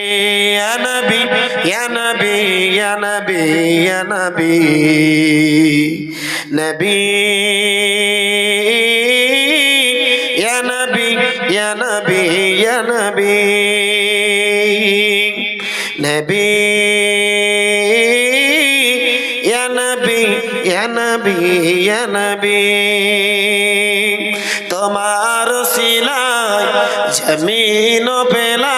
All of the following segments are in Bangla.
يا نبي يا نبي يا نبي يا نبي نبي يا نبي يا نبي يا نبي نبي يا نبي يا نبي يا نبي تمار سلاي جمين بلا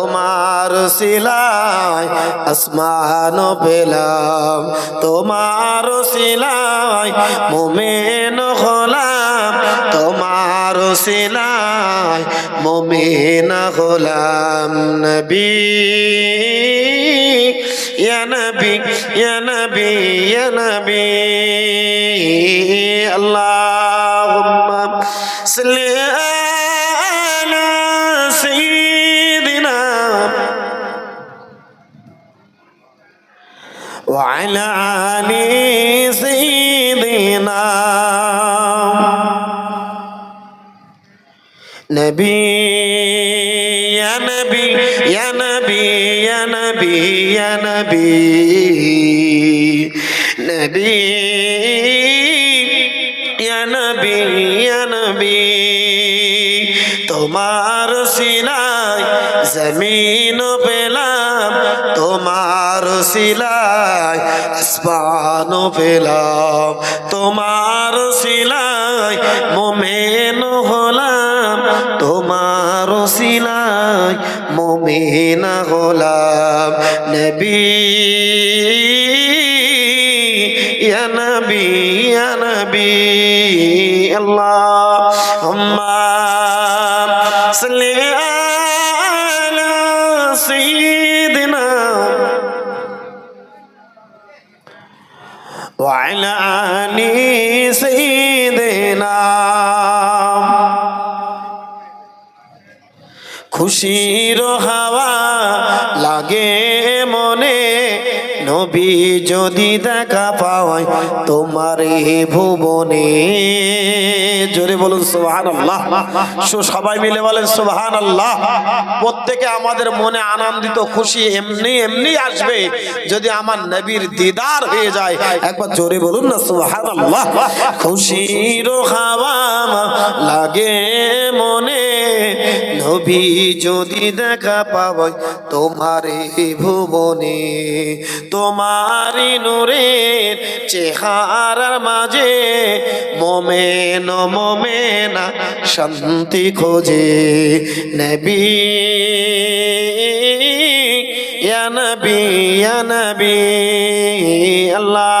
তোমার সিলাই আসমান পেলাম তোমার সিলাই মোমেন হলাম তোমার সিলাই মোমেন হলাম নবী يا نبي يا نبي يا نبي اللهم وعلى آل سيدنا نبي يا نبي يا نبي يا نبي يا نبي نبي يا نبي يا نبي تمار سيناي زمين پہ সিলাই আসমান পেলাম তোমার সিলাই মোমেন হলাম তোমার সিলাই মোমেন হলাম নবী وعلى آل سيدنا খুশির হাওয়া লাগে মনে নবী যদি দেখা পাওয়ায় তোমার এ ভুবনে জোরে বলুন সোহান আল্লাহ সবাই মিলে বলেন সোহান আল্লাহ প্রত্যেকে আমাদের মনে আনন্দিত, খুশি, এমনি এমনি আসবে যদি আমার নবীর দিদার হয়ে যায়। একবার জোরে বলুন না সোহান আল্লাহ খুশির হাওয়া লাগে মনে, নবী যদি দেখা পাবই তোমার ভুবনে তোমারি নূরের চেহারার মাঝে মোমেন মোমেনা শান্তি খোঁজে। নেবি নবী নবী আল্লাহুম্মা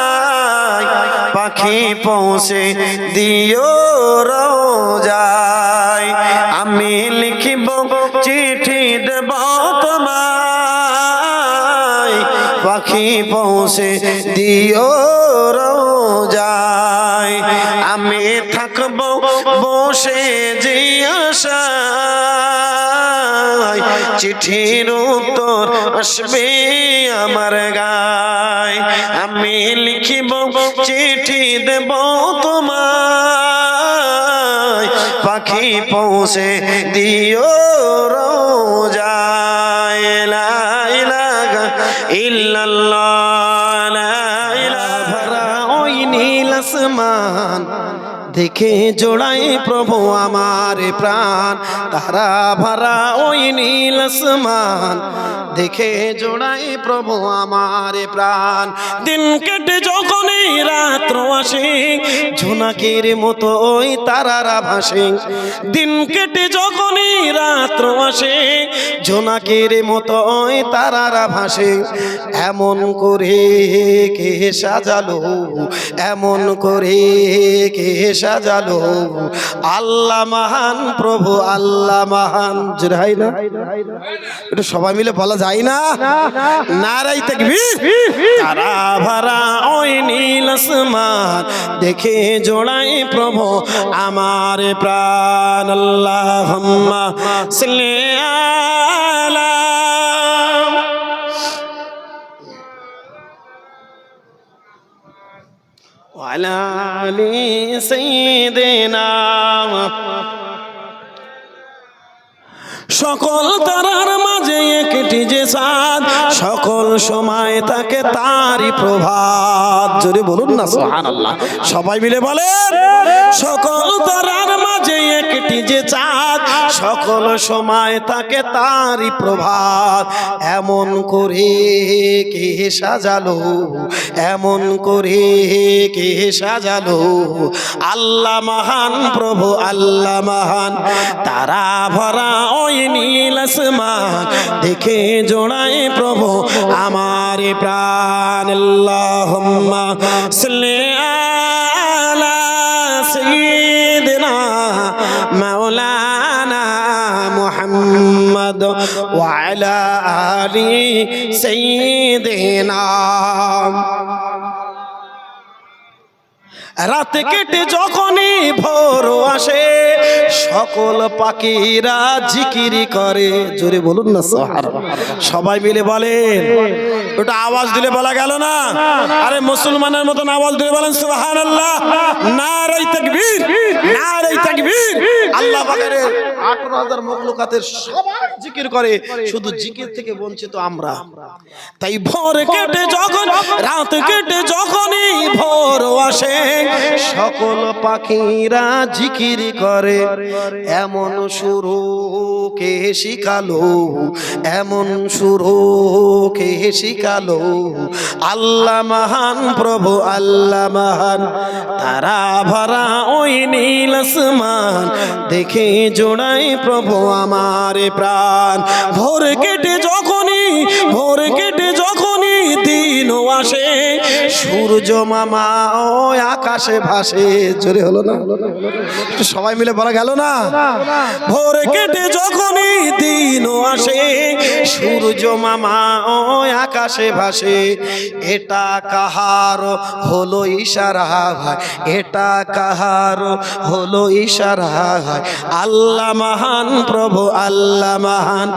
পাখি পৌঁছে দিও রোজায়। আমি লিখিব চিঠি দেব তোমায়। পাখি পৌঁছে দিও রোজায়। আমি থাকব বসে যে আশায়। চিঠির উত্তর আসবে আমার গায়। আমি লিখিব চিঠি দেব তোমায়। পাখি পৌঁছে দিও রোজায়। ইল্লাল্লাহ ভরা ওই নীল আসমান দেখে জোড়াই প্রভু আমার প্রাণ। তারা ভরা ওই নীল আসমান। দেখে জোড়াই প্রভু আমার প্রাণ। দিন কেটে যখনই রাত্র আসে, ঝোনাকের মতো ওই তারারা ভাসে। দিন কেটে যখনই রাত্র আসে, ঝোনাকের মতো ওই তারারা ভাসে। এমন করে কে সাজালো, এমন করে কে সাজালো। আল্লাহ মহান প্রভু, আল্লাহ মহান। জোরাই না। এটা সবাই মিলে বলা যায় না। নারাই তাকবীর। তারা ভরা ওই নীল আসমান দেখে জোড়াই প্রভু, আমার প্রাণ। আল্লাহ সাল্লি আলা সকল তারার মাঝে একটি যে সাদ সকল সময় তাকে তারই প্রভাত। জোরে বলুন না সোহান আল্লাহ সবাই মিলে বলে সকল তারার মাঝে একটি যে চাঁদ সকল সময় তাকে তারই প্রভাত। এমন করে কে সাজালো, এমন করে কে সাজালো। আল্লাহ মহান প্রভু, আল্লাহ মহান। তারা ভরা ওই নীল আসমান, দেখে জোড়াই প্রভু, আমার প্রাণ। আল্লাহুম্মা সাল্লি ওয়া আলা আলি সাইয়্যিদিনা রাত কেটে যখনই ভোর আসে সকল পাখিরা জিকিরি করে। জোরে বলুন না সোহার সবাই মিলে বলেন। ওটা আওয়াজ দিলে বলা গেল না? আরে মুসলমানের মতন আওয়াজ দিলে বলেন সুবহান আল্লাহ নারাই তাকবীর নারাই তাকবীর। আল্লাহ পাকের 18000 মখলুকাতের সবাই জিকির করে শুধু জিকির থেকে বঞ্চিত আমরা। তাই ভোর কেটে যখন রাত কেটে যখনই ভোর আসে সকল পাখিরা জিকির করে। এমন শুরু কে শিখালো, এমন শুরু কে শিখালো। আল্লাহ মহান, প্রভু আল্লাহ মহান। তারা ভরা ওই নীল আসমান, দেখে জোড়াই প্রভু আমার প্রাণ। ভোর কেটে যখনই, ভোর কেটে যখনই দিন আসে সূর্য মামা ও আকাশে ভাসে। জোরে হলো না? সবাই মিলে বলা গেল না? ভোর কেটে যখনই দিন আসে, সূর্য মামা ও আকাশে ভাসে। এটা কাহার হলো ইশারা হয় এটা কাহার হলো ইশারা হয় আল্লাহ মহান প্রভু, আল্লাহ মহান।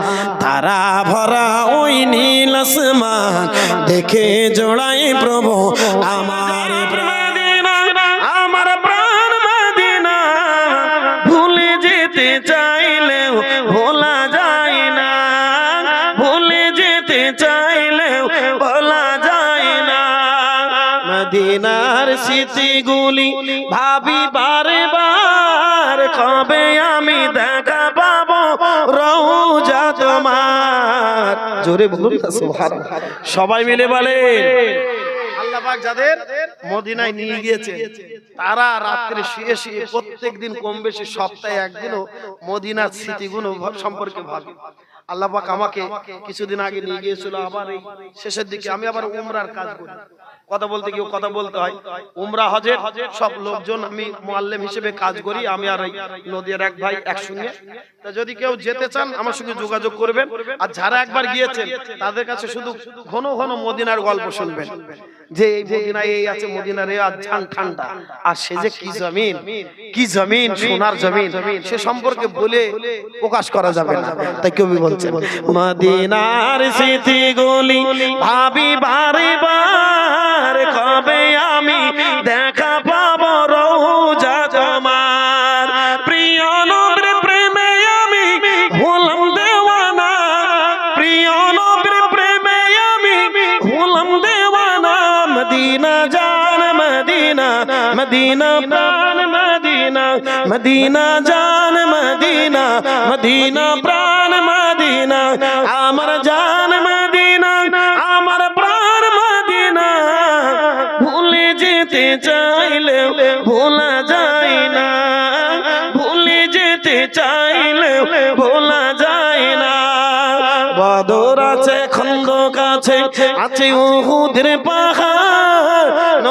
তারা ভরা ওই নীল আসমান, দেখে জোড়াই প্রভু আমার আমার প্রাণ মদিনা। ভুলে যেতে চাইলেও ভোলা যায় না। ভুলে যেতে চাইলেও ভোলা যায় না। মদিনার স্মৃতিগুলি ভাবি বারে বার কবে আমি দেখা পাবো রৌজা তোমার? জোরে বলুন সবাই মিলে বলে পাক যাদের মদিনায় নিয়ে গিয়েছে। তারা রাত্রে শুয়ে শুয়ে প্রত্যেক দিন কম বেশি সপ্তাহে একদিনও মদিনার স্মৃতিগুলো সম্পর্কে ভাবে। আল্লাহ পাক আমাকে কিছুদিন আগে নিয়ে গিয়েছিল আবার এই শেষের দিকে আমি আবার উমরার কাজ করি। কথা বলতে গিয়ে কথা বলতে হয়। উমরা, হজের সব লোকজন আমি মোয়াল্লেম হিসেবে কাজ করি, আমি আর নদীর এক ভাই একসঙ্গে। তা যদি কেউ যেতে চান, আমার সঙ্গে যোগাযোগ করবেন। আর যারা একবার গিয়েছেন, তাদের কাছে শুধু ঘন ঘন মদিনার গল্প শুনবেন। যে এই মদিনায় এই আছে, মদিনার এই আজ ঝান ঠান্ডা। আর সে যে কি জমিন কি জমিন, সোনার জমিন, সে সম্পর্কে বলে প্রকাশ করা যাবে না। তাই কবি বলছে, মদিনার স্মৃতি গলি ভাবি বারে বার কবে আমি দেখা পাবো রোজা তোমার? প্রিয় নবীর প্রেমে আমি হলাম দেওয়ানা। প্রিয় নবীর প্রেমে আমি হলাম দেওয়ানা। মদিনা জান মদিনা মদিনা প্রাণ, মদিনা মদিনা জান মদিনা মদিনা প্রাণ, মদিনা। চাইলে ভোলা যায় না। বদর আছে খন্দ কাছে আছে উহুদের পাহাড়।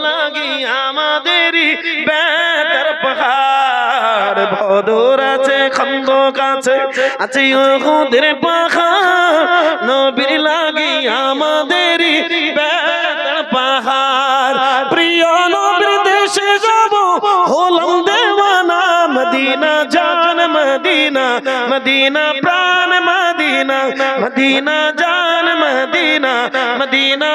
লাগি আমাদেরই বেতার পাহাড়। বদর আছে খন্দ কাছে আছে উহুদের পাহাড়। নবীর লাগি আমাদেরই মদিনা প্রাণ মদিনা মদিনা জান মদিনা মদিনা